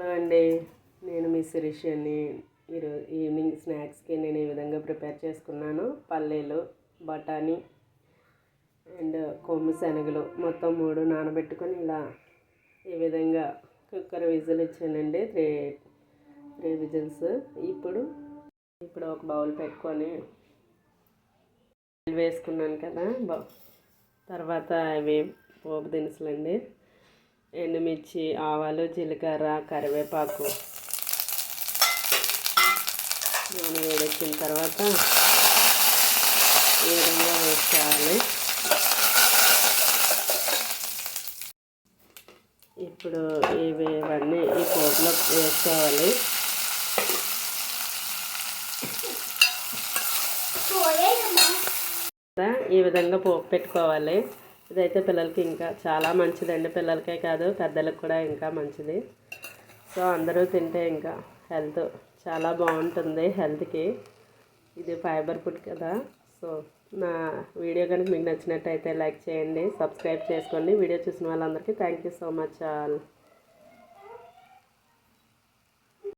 Hello అండి. నేను మీ శిరీషని ఈరోజు ఈవినింగ్ స్నాక్స్కి నేను ఈ విధంగా ప్రిపేర్ చేసుకున్నాను. పల్లీలు బఠానీ అండ్ కొమ్ము శనగలు మొత్తం మూడు నానబెట్టుకొని ఇలా ఈ విధంగా కుక్కర్ విజిల్ ఇచ్చానండి. Three three whistles. ఇప్పుడు ఇప్పుడు ఒక బౌల్ పెట్టుకొని వేసుకున్నాను కదా. బౌ తర్వాత అవి పోపు దినుసులండి. ఎండుమిర్చి ఆవాలు జీలకర్ర కరివేపాకు. నూనె వేడెక్కిన తర్వాత ఈ విధంగా వేసుకోవాలి. ఇప్పుడు ఇవి ఇవన్నీ ఈ పోపులో వేసుకోవాలి. ఈ విధంగా పోపు పెట్టుకోవాలి. ఇదైతే పిల్లలకి ఇంకా చాలా మంచిదండి. పిల్లలకే కాదు పెద్దలకు కూడా ఇంకా మంచిది. సో అందరూ తింటే ఇంకా హెల్త్ చాలా బాగుంటుంది హెల్త్కి. ఇది ఫైబర్ ఫుడ్ కదా. సో నా వీడియో కనుక మీకు నచ్చినట్టయితే లైక్ చేయండి సబ్స్క్రైబ్ చేసుకోండి. వీడియో చూసిన వాళ్ళందరికీ thank you so much all.